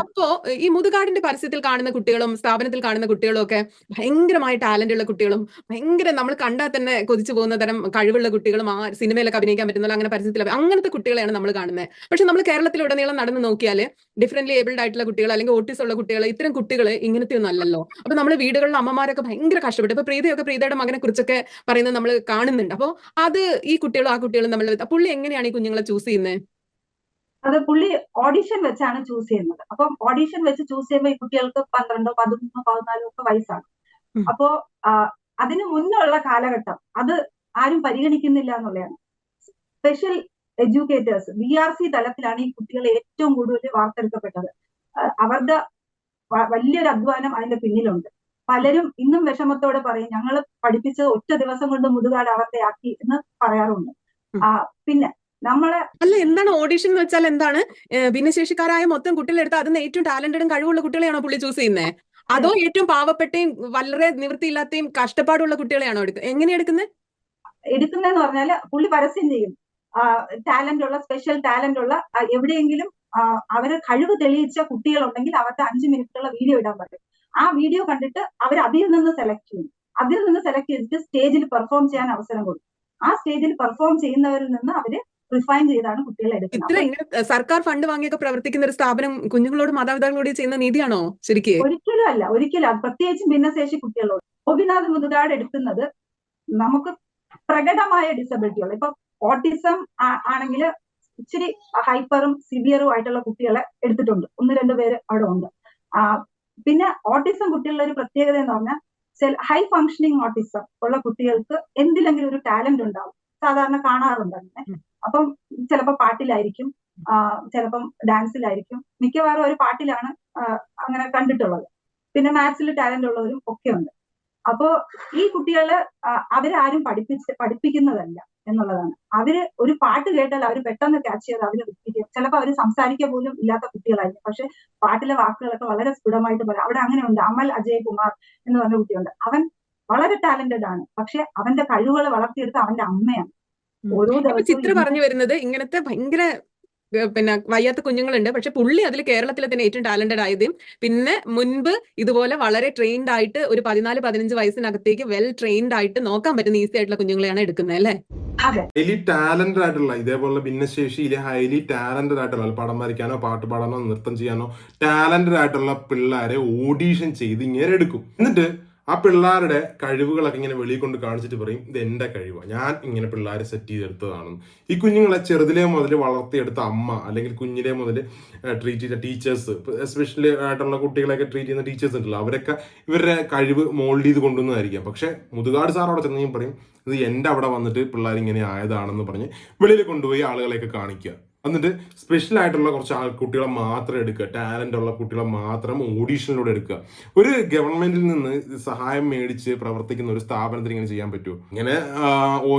അപ്പോ ഈ മുതുകാടിന്റെ പരസ്യത്തിൽ കാണുന്ന കുട്ടികളും സ്ഥാപനത്തിൽ കാണുന്ന കുട്ടികളും ഒക്കെ ഭയങ്കരമായ ടാലന്റ് ഉള്ള കുട്ടികളും ഭയങ്കര നമ്മൾ കണ്ടാൽ തന്നെ കൊതിച്ചു പോകുന്ന തരം കഴിവുള്ള കുട്ടികളും ആ സിനിമയിലൊക്കെ അഭിനയിക്കാൻ പറ്റുന്ന അങ്ങനെ പരസ്യത്തിൽ അങ്ങനത്തെ കുട്ടികളെയാണ് നമ്മൾ കാണുന്നത് പക്ഷെ നമ്മൾ കേരളത്തിൽ ഉടനീളം നടന്ന് നോക്കിയാൽ ഡിഫറെന്റ്ലി ഏബിൾഡ് ആയിട്ടുള്ള കുട്ടികൾ അല്ലെങ്കിൽ ഓട്ടിസ് ഉള്ള കുട്ടികൾ ഇത്തരം കുട്ടികൾ ഇങ്ങനത്തെ ഒന്നും അല്ലല്ലോ. അപ്പൊ നമ്മൾ വീടുകളിലെ അമ്മമാരൊക്കെ ഭയങ്കര കഷ്ടപ്പെട്ടു ഇപ്പൊ പ്രീതിയൊക്കെ പ്രീതയുടെ മകനെ കുറിച്ചൊക്കെ പറയുന്നത് നമ്മൾ കാണുന്നുണ്ട്. അപ്പോൾ അത് ഈ കുട്ടികളും ആ കുട്ടികളും നമ്മൾ പുള്ളി എങ്ങനെയാണ് ഈ കുഞ്ഞുങ്ങളെ ചൂസ് ചെയ്യുന്നത് അത് പുള്ളി ഓഡിഷൻ വെച്ചാണ് ചൂസ് ചെയ്യുന്നത്. അപ്പം ഓഡിഷൻ വെച്ച് ചൂസ് ചെയ്യുമ്പോൾ ഈ കുട്ടികൾക്ക് പന്ത്രണ്ടോ പതിമൂന്നോ പതിനാലോ ഒക്കെ വയസ്സാണ്. അപ്പോ അതിനു മുന്നുള്ള കാലഘട്ടം അത് ആരും പരിഗണിക്കുന്നില്ല എന്നുള്ളതാണ്. Special educators B R C തലത്തിലാണ് ഈ കുട്ടികൾ ഏറ്റവും കൂടുതൽ വാർത്തെടുക്കപ്പെട്ടത്. അവരുടെ വലിയൊരു അധ്വാനം അതിന്റെ പിന്നിലുണ്ട്. പലരും ഇന്നും വിഷമത്തോടെ പറയും ഞങ്ങൾ പഠിപ്പിച്ചത് ഒറ്റ ദിവസം കൊണ്ട് ആക്കി എന്ന് പറയാറുണ്ട്. ആ പിന്നെ നമ്മളെ അല്ല എന്താണ് ഓഡിഷൻ എന്ന് വെച്ചാൽ എന്താണ്? ഭിന്നശേഷിക്കാരായ മൊത്തം കുട്ടികളെ എടുത്ത് അതിന് ഏറ്റവും ടാലന്റഡും കഴിവുള്ള കുട്ടികളെയാണോ പുള്ളി ചൂസ് ചെയ്യുന്നത് അതോ ഏറ്റവും പാവപ്പെട്ടയും വളരെ നിവൃത്തിയില്ലാത്തയും കഷ്ടപ്പാടുള്ള കുട്ടികളെയാണോ എടുക്കുന്നത് എങ്ങനെ എടുക്കുന്നത്? എടുക്കുന്നതെന്ന് പറഞ്ഞാൽ പുള്ളി പരസ്യം ചെയ്യും. ടാലന്റ് ഉള്ള സ്പെഷ്യൽ ടാലന്റ് ഉള്ള എവിടെയെങ്കിലും അവരെ കഴിവ് തെളിയിച്ച കുട്ടികളുണ്ടെങ്കിൽ അവരുടെ അഞ്ച് മിനിറ്റുള്ള വീഡിയോ ഇടാൻ പറ്റും ആ വീഡിയോ കണ്ടിട്ട് അവർ അതിൽ നിന്ന് സെലക്ട് ചെയ്യും. അതിൽ നിന്ന് സെലക്ട് ചെയ്തിട്ട് സ്റ്റേജിൽ പെർഫോം ചെയ്യാൻ അവസരം കൊടുക്കും. ആ സ്റ്റേജിൽ പെർഫോം ചെയ്യുന്നവരിൽ നിന്ന് അവർ റിഫൈൻ ചെയ്താണ് കുട്ടികളെ എടുക്കുന്നത്. സർക്കാർ ഫണ്ട് വാങ്ങിയൊക്കെ പ്രവർത്തിക്കുന്ന ഒരു സ്ഥാപനം കുഞ്ഞുങ്ങളോട് മാതാപിതാക്കളോട് ചെയ്യുന്ന നീതിയാണോ ശരിക്കും? ഒരിക്കലും അല്ല. ഒരിക്കലും അല്ല. പ്രത്യേകിച്ചും ഭിന്നശേഷി കുട്ടികളോട്. ഗോപിനാഥ് മുതുകാട് എടുക്കുന്നത് നമുക്ക് പ്രകടമായ ഡിസബിലിറ്റികൾ ഇപ്പൊ ഓട്ടിസം ആണെങ്കിൽ ഇച്ചിരി ഹൈപ്പറും സിവിയറും ആയിട്ടുള്ള കുട്ടികളെ എടുത്തിട്ടുണ്ട്. ഒന്ന് രണ്ട് പേര് അവിടെ ഉണ്ട്. ആ, പിന്നെ ഓട്ടിസം കുട്ടികളുടെ ഒരു പ്രത്യേകത എന്ന് പറഞ്ഞാൽ ഹൈ ഫങ്ഷനിങ് ഓട്ടിസം ഉള്ള കുട്ടികൾക്ക് എന്തിലെങ്കിലും ഒരു ടാലന്റ് ഉണ്ടാവും. സാധാരണ കാണാറുണ്ട് അങ്ങനെ. അപ്പം ചിലപ്പോൾ പാട്ടിലായിരിക്കും ചിലപ്പം ഡാൻസിലായിരിക്കും മിക്കവാറും ഒരു പാട്ടിലാണ് അങ്ങനെ കണ്ടിട്ടുള്ളത്. പിന്നെ മാത്സിൽ ടാലന്റ് ഉള്ളവരും ഒക്കെ ഉണ്ട്. അപ്പോ ഈ കുട്ടികളെ അവരാരും പഠിപ്പിച്ച് പഠിപ്പിക്കുന്നതല്ല. എന്നുള്ളതാണ്. അവർ ഒരു പാട്ട് കേട്ടാൽ അവർ പെട്ടെന്ന് ക്യാച്ച് ചെയ്ത് അവർ റിപ്പീറ്റ് ചെയ്യും. ചിലപ്പോൾ അവർ സംസാരിക്കുക പോലും ഇല്ലാത്ത കുട്ടികളായിരിക്കും. പക്ഷെ പാട്ടിലെ വാക്കുകളൊക്കെ വളരെ സ്ഫുടമായിട്ട് പറയും. അവിടെ അങ്ങനെ ഉണ്ട് അമൽ അജയ് കുമാർ എന്ന് പറഞ്ഞ കുട്ടിയുണ്ട്. അവൻ വളരെ ടാലന്റഡ് ആണ്. പക്ഷെ അവന്റെ കഴിവുകൾ വളർത്തിയെടുത്ത അവന്റെ അമ്മയാണ്. ഓരോ ചിത്ര പറഞ്ഞു വരുന്നത് ഇങ്ങനത്തെ ഭയങ്കര പിന്നെ വയ്യാത്ത കുഞ്ഞുങ്ങളുണ്ട്. പക്ഷെ പുള്ളി അതിൽ കേരളത്തിലെ തന്നെ ഏറ്റവും ടാലന്റഡ് ആയതും പിന്നെ മുൻപ് ഇതുപോലെ വളരെ ട്രെയിൻഡ് ആയിട്ട് ഒരു പതിനാല് പതിനഞ്ച് വയസ്സിനകത്തേക്ക് വെൽ ട്രെയിൻഡ് ആയിട്ട് നോക്കാൻ പറ്റുന്ന ഈസി ആയിട്ടുള്ള കുഞ്ഞുങ്ങളെയാണ് എടുക്കുന്നത് അല്ലേ? അതെ. ഹൈലി ടാലന്റഡ് ആയിട്ടുള്ള ഇതേപോലെ ഭിന്നശേഷിയിലെ ഹൈലി ടാലന്റഡ് ആയിട്ടുള്ള പടം വരയ്ക്കാനോ പാട്ട് പാടാനോ നൃത്തം ചെയ്യാനോ ടാലന്റഡ് ആയിട്ടുള്ള പിള്ളേരെ ഓഡീഷൻ ചെയ്ത് ഇങ്ങനെ എടുക്കും. എന്നിട്ട് ആ പിള്ളേരുടെ കഴിവുകളൊക്കെ ഇങ്ങനെ വെളിയിൽ കൊണ്ട് കാണിച്ചിട്ട് പറയും ഇത് എന്റെ കഴിവാണ് ഞാൻ ഇങ്ങനെ പിള്ളേരെ സെറ്റ് ചെയ്തെടുത്തതാണെന്ന് ഈ കുഞ്ഞുങ്ങളെ ചെറുതിലെ മുതൽ വളർത്തിയെടുത്ത അമ്മ അല്ലെങ്കിൽ കുഞ്ഞിലെ മുതൽ ട്രീറ്റ് ചെയ്ത ടീച്ചേഴ്സ് എസ്പെഷ്യലി ആയിട്ടുള്ള കുട്ടികളെയൊക്കെ ട്രീറ്റ് ചെയ്യുന്ന ടീച്ചേഴ്സ് ഉണ്ടല്ലോ അവരൊക്കെ ഇവരുടെ കഴിവ് മോൾഡ് ചെയ്ത് കൊണ്ടുവന്നതായിരിക്കാം. പക്ഷെ മുതുകാട് സാർ അവിടെ ചെന്ന് പറയും ഇത് എന്റെ അവിടെ വന്നിട്ട് പിള്ളേർ ഇങ്ങനെ ആയതാണെന്ന് പറഞ്ഞ് വെളിയിൽ കൊണ്ടുപോയി ആളുകളെയൊക്കെ കാണിക്കുക. എന്നിട്ട് സ്പെഷ്യൽ ആയിട്ടുള്ള കുറച്ച് ആൾ കുട്ടികളെ മാത്രം എടുക്കുക. ടാലന്റ് ഉള്ള കുട്ടികളെ മാത്രം ഓഡീഷനിലൂടെ എടുക്കുക. ഒരു ഗവൺമെന്റിൽ നിന്ന് സഹായം മേടിച്ച് പ്രവർത്തിക്കുന്ന ഒരു സ്ഥാപനത്തിന് ഇങ്ങനെ ചെയ്യാൻ പറ്റുമോ ഇങ്ങനെ ആ,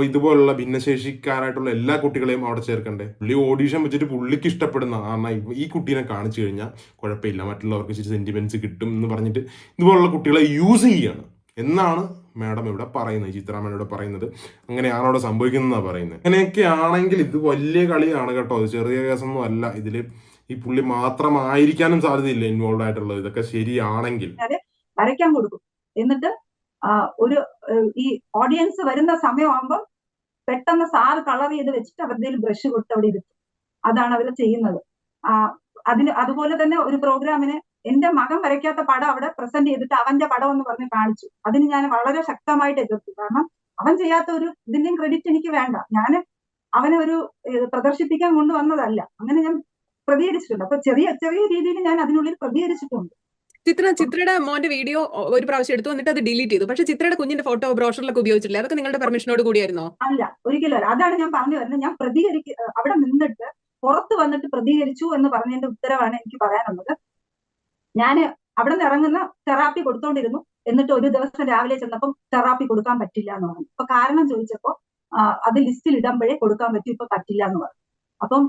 ഇതുപോലുള്ള ഭിന്നശേഷിക്കാരായിട്ടുള്ള എല്ലാ കുട്ടികളെയും അവിടെ ചേർക്കണ്ടേ? പുള്ളി ഓഡീഷൻ വെച്ചിട്ട് പുള്ളിക്ക് ഇഷ്ടപ്പെടുന്ന കാരണം ഈ കുട്ടീനെ കാണിച്ചു കഴിഞ്ഞാൽ കുഴപ്പമില്ല. മറ്റുള്ളവർക്ക് ഇച്ചിരി സെന്റിമെന്റ്സ് കിട്ടും എന്ന് പറഞ്ഞിട്ട് ഇതുപോലുള്ള കുട്ടികളെ യൂസ് ചെയ്യാണ്. എന്നാണ് മാഡം ഇവിടെ പറയുന്നത് ചിത്ര മാഡം ഇവിടെ പറയുന്നത്. അങ്ങനെയാണ് അവിടെ സംഭവിക്കുന്നതാണ് പറയുന്നത്. അങ്ങനെയൊക്കെ ആണെങ്കിൽ ഇത് വലിയ കളിയാണ് കേട്ടോ. ചെറിയ കേസൊന്നും അല്ല. ഇതിൽ ഈ പുള്ളി മാത്രമായിരിക്കാനും സാധ്യതയില്ല ഇൻവോൾവ് ആയിട്ടുള്ളത്. ഇതൊക്കെ ശരിയാണെങ്കിൽ. വരയ്ക്കാൻ കൊടുക്കും. എന്നിട്ട് ഒരു ഈ ഓഡിയൻസ് വരുന്ന സമയമാകുമ്പോൾ പെട്ടെന്ന് സാറ് കളർ ചെയ്ത് വെച്ചിട്ട് അവരുടെ ബ്രഷ് കൊടുത്ത് അവിടെ ഇരുത്തും. അതാണ് അവർ ചെയ്യുന്നത്. അതിന് അതുപോലെ തന്നെ ഒരു പ്രോഗ്രാമിന് എന്റെ മകൻ വരയ്ക്കാത്ത പടം അവിടെ പ്രസന്റ് ചെയ്തിട്ട് അവന്റെ പടം എന്ന് പറഞ്ഞ് കാണിച്ചു. അതിന് ഞാൻ വളരെ ശക്തമായിട്ട് എതിർത്തു. കാരണം അവൻ ചെയ്യാത്ത ഒരു ഇതിന്റെയും ക്രെഡിറ്റ് എനിക്ക് വേണ്ട. ഞാൻ അവനെ ഒരു പ്രദർശിപ്പിക്കാൻ കൊണ്ടുവന്നതല്ല. അങ്ങനെ ഞാൻ പ്രതികരിച്ചിട്ടുണ്ട്. അപ്പൊ ചെറിയ ചെറിയ രീതിയിൽ ഞാൻ അതിനുള്ളിൽ പ്രതികരിച്ചിട്ടുണ്ട്. ചിത്ര ചിത്രയുടെ മോന്റെ വീഡിയോ ഒരു പ്രാവശ്യം എടുത്തു വന്നിട്ട് അത് ഡിലീറ്റ് ചെയ്തു. പക്ഷെ ചിത്രയുടെ കുഞ്ഞിന്റെ ഫോട്ടോ ബ്രോഷറിലൊക്കെ ഉപയോഗിച്ചിട്ടില്ല? അതൊക്കെ നിങ്ങളുടെ പെർമിഷനോട് കൂടിയായിരുന്നോ? അല്ല ഒരിക്കലും അല്ല. അതാണ് ഞാൻ പറഞ്ഞു വരുന്നത്. ഞാൻ പ്രതികരിക്ക അവിടെ നിന്നിട്ട് പുറത്ത് വന്നിട്ട് പ്രതികരിച്ചു എന്ന് പറഞ്ഞതിന്റെ ഉത്തരവാണ് എനിക്ക് പറയാനുള്ളത്. ഞാൻ അവിടെ നിന്ന് ഇറങ്ങുന്ന തെറാപ്പി കൊടുത്തോണ്ടിരുന്നു. എന്നിട്ട് ഒരു ദിവസം രാവിലെ ചെന്നപ്പം തെറാപ്പി കൊടുക്കാൻ പറ്റില്ല എന്ന് പറഞ്ഞു. അപ്പൊ കാരണം ചോദിച്ചപ്പോ അത് ലിസ്റ്റിൽ ഇടുമ്പോഴേ കൊടുക്കാൻ പറ്റും ഇപ്പൊ പറ്റില്ല എന്ന് പറഞ്ഞു. അപ്പം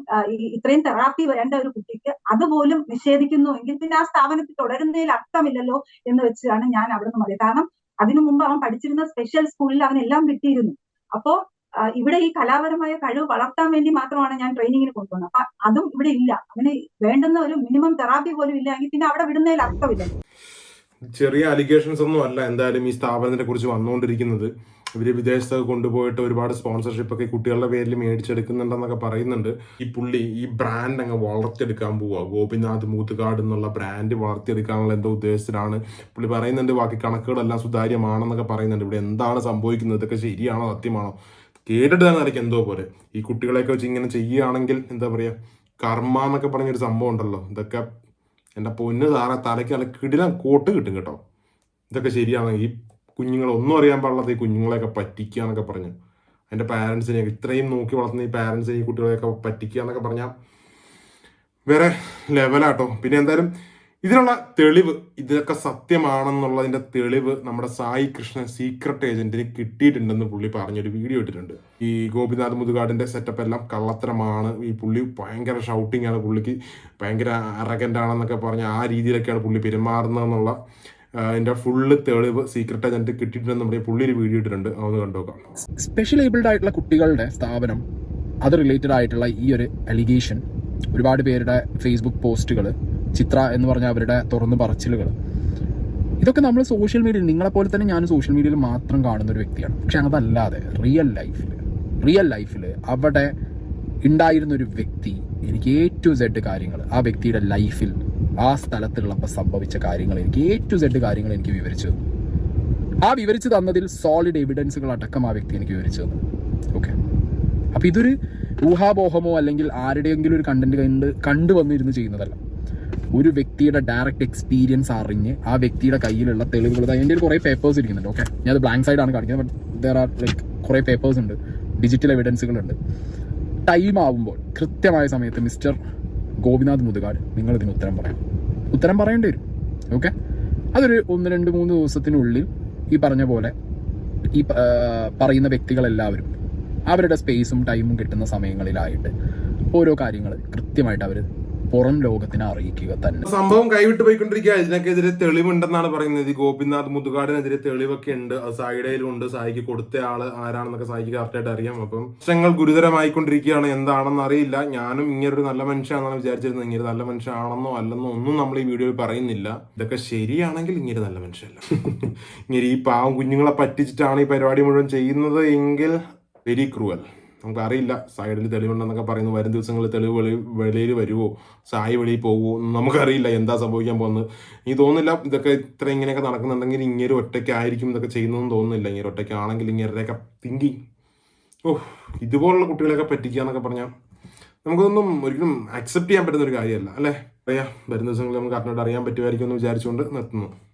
ഇത്രയും തെറാപ്പി വേണ്ട ഒരു കുട്ടിക്ക് അതുപോലും നിഷേധിക്കുന്നു എങ്കിൽ പിന്നെ ആ സ്ഥാപനത്തിൽ തുടരുന്നതിൽ അർത്ഥമില്ലല്ലോ എന്ന് വെച്ചാണ് ഞാൻ അവിടെ നിന്ന് മതി കാരണം അതിനു മുമ്പ് അവൻ പഠിച്ചിരുന്ന സ്പെഷ്യൽ സ്കൂളിൽ അവൻ എല്ലാം കിട്ടിയിരുന്നു. അപ്പോ ഇവിടെ ഈ കലാപരമായ കഴിവ് വളർത്താൻ വേണ്ടി മാത്രമാണ് ഞാൻ ട്രെയിനിങ്ങിന് കൊണ്ടുവന്നത്. അപ്പൊ അതും ഇവിടെ ഇല്ല. അവന് വേണ്ടുന്ന ഒരു മിനിമം തെറാപ്പി പോലും ഇല്ല ഇല്ലെങ്കിൽ പിന്നെ അവിടെ വിടുന്നതിൽ അർത്ഥമില്ല. ചെറിയ അലിഗേഷൻസ് ഒന്നും അല്ല എന്തായാലും ഈ സ്ഥാപനത്തിനെ കുറിച്ച് വന്നുകൊണ്ടിരിക്കുന്നത്. ഇവർ വിദേശത്തൊക്കെ കൊണ്ടുപോയിട്ട് ഒരുപാട് സ്പോൺസർഷിപ്പ് ഒക്കെ കുട്ടികളുടെ പേരിൽ മേടിച്ചെടുക്കുന്നുണ്ടെന്നൊക്കെ പറയുന്നുണ്ട്. ഈ പുള്ളി ഈ ബ്രാൻഡ് അങ്ങ് വളർത്തിയെടുക്കാൻ പോവുക ഗോപിനാഥ് മൂത്തുകാട് എന്നുള്ള ബ്രാൻഡ് വളർത്തിയെടുക്കാനുള്ള എന്തോ ഉദ്ദേശത്തിലാണ്. പുള്ളി പറയുന്നുണ്ട് ബാക്കി കണക്കുകളെല്ലാം സുതാര്യമാണെന്നൊക്കെ പറയുന്നുണ്ട്. ഇവിടെ എന്താണ് സംഭവിക്കുന്നത്? ഇതൊക്കെ ശരിയാണോ? സത്യമാണോ? കേട്ടിട്ട് തന്നെ ആയിരിക്കും എന്തോ പോലെ. ഈ കുട്ടികളെയൊക്കെ വെച്ച് ഇങ്ങനെ ചെയ്യുകയാണെങ്കിൽ എന്താ പറയുക കർമ്മ എന്നൊക്കെ പറഞ്ഞൊരു സംഭവം ഉണ്ടല്ലോ. ഇതൊക്കെ എന്റെ പൊന്ന് താറ തലയ്ക്ക് നല്ല കിടിലം കോട്ട് കിട്ടും കേട്ടോ. ഇതൊക്കെ ശരിയാണ്. ഈ കുഞ്ഞുങ്ങളൊന്നും അറിയാൻ പാടില്ലാത്ത ഈ കുഞ്ഞുങ്ങളെയൊക്കെ പറ്റിക്കുക എന്നൊക്കെ പറഞ്ഞു. എന്റെ പാരൻസിനെ ഇത്രയും നോക്കി വളർത്തുന്ന ഈ പാരൻസിനെ ഈ കുട്ടികളെയൊക്കെ പറ്റിക്കുക എന്നൊക്കെ പറഞ്ഞാൽ വേറെ ലെവലാട്ടോ പിന്നെ എന്തായാലും ഇതിനുള്ള തെളിവ് ഇതൊക്കെ സത്യമാണെന്നുള്ളതിന്റെ തെളിവ് നമ്മുടെ സായി കൃഷ്ണൻ സീക്രട്ട് ഏജന്റിന് കിട്ടിയിട്ടുണ്ടെന്ന് പുള്ളി പറഞ്ഞൊരു വീഡിയോ ഇട്ടിട്ടുണ്ട്. ഈ ഗോപിനാഥ് മുതുകാടിന്റെ സെറ്റപ്പ് എല്ലാം കള്ളത്തരമാണ്. ഈ പുള്ളി ഭയങ്കര ഷൗട്ടിംഗ് ആണ്. പുള്ളിക്ക് ഭയങ്കര അറകന്റാണെന്നൊക്കെ പറഞ്ഞ് ആ രീതിയിലൊക്കെയാണ് പുള്ളി പെരുമാറുന്നതെന്നുള്ള അതിന്റെ ഫുള്ള് തെളിവ് സീക്രട്ട് ഏജന്റ് കിട്ടിയിട്ടുണ്ടെന്ന് നമ്മുടെ പുള്ളി ഒരു വീഡിയോ ഇട്ടിട്ടുണ്ട്. അതൊന്ന് കണ്ടുനോക്കാം സ്പെഷ്യൽ ഏബിൾഡ് ആയിട്ടുള്ള കുട്ടികളുടെ സ്ഥാപനം അത് റിലേറ്റഡ് ആയിട്ടുള്ള ഈ ഒരു അലിഗേഷൻ ഒരുപാട് പേരുടെ ഫേസ്ബുക്ക് പോസ്റ്റുകൾ ചിത്ര എന്ന് പറഞ്ഞ അവരുടെ തുറന്നു പറച്ചിലുകൾ. ഇതൊക്കെ നമ്മൾ സോഷ്യൽ മീഡിയയിൽ നിങ്ങളെപ്പോലെ തന്നെ ഞാൻ സോഷ്യൽ മീഡിയയിൽ മാത്രം കാണുന്ന ഒരു വ്യക്തിയാണ്. പക്ഷെ അതല്ലാതെ റിയൽ ലൈഫിൽ റിയൽ ലൈഫിൽ അവിടെ ഉണ്ടായിരുന്ന ഒരു വ്യക്തി എനിക്ക് എ ടു സെഡ് കാര്യങ്ങൾ ആ വ്യക്തിയുടെ ലൈഫിൽ ആ സ്ഥലത്തുള്ളപ്പോൾ സംഭവിച്ച കാര്യങ്ങൾ എനിക്ക് എ ടു സെഡ് കാര്യങ്ങൾ എനിക്ക് വിവരിച്ചു തന്നു. ആ വിവരിച്ചു തന്നതിൽ സോളിഡ് എവിഡൻസുകൾ അടക്കം ആ വ്യക്തി എനിക്ക് വിവരിച്ചു തന്നു. ഓക്കെ അപ്പം ഇതൊരു ഊഹാപോഹമോ അല്ലെങ്കിൽ ആരുടെയെങ്കിലും ഒരു കണ്ടന്റ് കണ്ട് കണ്ടു വന്നിരുന്ന് ചെയ്യുന്നതല്ല. ഒരു വ്യക്തിയുടെ ഡയറക്റ്റ് എക്സ്പീരിയൻസ് അറിഞ്ഞ് ആ വ്യക്തിയുടെ കയ്യിലുള്ള തെളിവുകൾ എന്റെ കുറേ പേപ്പേഴ്സ് ഇരിക്കുന്നുണ്ട് ഓക്കെ ഞാൻ അത് ബ്ലാങ്ക് സൈഡാണ് കാണിക്കുന്നത് ബട്ട് ദർ ആർ ലൈക്ക് കുറേ പേപ്പേഴ്സ് ഉണ്ട് ഡിജിറ്റൽ എവിഡൻസുകളുണ്ട് ടൈം ആവുമ്പോൾ കൃത്യമായ സമയത്ത് മിസ്റ്റർ ഗോപിനാഥ് മുതുകാട് നിങ്ങൾ ഇതിന് ഉത്തരം പറയാം. ഉത്തരം പറയേണ്ടി വരും ഓക്കെ അതൊരു ഒന്ന് രണ്ട് മൂന്ന് ദിവസത്തിനുള്ളിൽ ഈ പറഞ്ഞ പോലെ ഈ പറയുന്ന വ്യക്തികളെല്ലാവരും അവരുടെ സ്പേസും ടൈമും കിട്ടുന്ന സമയങ്ങളിലായിട്ട് ഓരോ കാര്യങ്ങൾ കൃത്യമായിട്ട് അവർ പുറം ലോകത്തിനെ അറിയിക്കുക തന്നെ. സംഭവം കൈവിട്ട് പോയിക്കൊണ്ടിരിക്കുക ഇതിനൊക്കെതിരെ തെളിവുണ്ടെന്നാണ് പറയുന്നത്. ഈ ഗോപിനാഥ് മുതുകാടിനെതിരെ തെളിവൊക്കെ ഉണ്ട്. അത് സായിഡയിലും ഉണ്ട്. സായിക്ക് കൊടുത്ത ആൾ ആരാണെന്നൊക്കെ സായിക്ക് കറക്റ്റായിട്ട് അറിയാം. അപ്പം പ്രശ്നങ്ങൾ ഗുരുതരമായിക്കൊണ്ടിരിക്കുകയാണ്. എന്താണെന്ന് അറിയില്ല. ഞാനും ഇങ്ങനൊരു നല്ല മനുഷ്യനാണെന്നാണ് വിചാരിച്ചിരുന്നത്. ഇങ്ങനെ നല്ല മനുഷ്യനാണെന്നോ അല്ലെന്നോ ഒന്നും നമ്മൾ ഈ വീഡിയോയിൽ പറയുന്നില്ല. ഇതൊക്കെ ശരിയാണെങ്കിൽ ഇങ്ങനെ നല്ല മനുഷ്യല്ല ഇങ്ങനെ ഈ പാവം കുഞ്ഞുങ്ങളെ പറ്റിച്ചിട്ടാണ് ഈ പരിപാടി മുഴുവൻ ചെയ്യുന്നത് എങ്കിൽ വെരി ക്രൂവൽ. നമുക്ക് അറിയില്ല സൈഡിൽ തെളിവുണ്ടെന്നൊക്കെ പറയുന്നു. വരും ദിവസങ്ങളിൽ തെളിവ് വെളി വെളിയിൽ വരുമോ സായി വെളിയിൽ പോകുമോ നമുക്കറിയില്ല. എന്താ സംഭവിക്കാൻ പോകുന്നത്? ഈ തോന്നുന്നില്ല ഇതൊക്കെ ഇത്ര ഇങ്ങനെയൊക്കെ നടക്കുന്നുണ്ടെങ്കിൽ ഇങ്ങനെ ഒറ്റയ്ക്കായിരിക്കും ഇതൊക്കെ ചെയ്യുന്നതെന്ന് തോന്നുന്നില്ല. ഇങ്ങനെ ഒറ്റയ്ക്കാണെങ്കിൽ ഇങ്ങനെയൊക്കെ തിങ്കിങ് ഓ ഇതുപോലുള്ള കുട്ടികളെയൊക്കെ പറ്റിക്കുക എന്നൊക്കെ പറഞ്ഞാൽ നമുക്കൊന്നും ഒരിക്കലും അക്സെപ്റ്റ് ചെയ്യാൻ പറ്റുന്ന ഒരു കാര്യമല്ല. അല്ലേ? അറിയാം വരും ദിവസങ്ങളിൽ നമുക്ക് അറിഞ്ഞോട്ട് അറിയാൻ പറ്റുമായിരിക്കും എന്ന് വിചാരിച്ചുകൊണ്ട് നിർത്തുന്നു.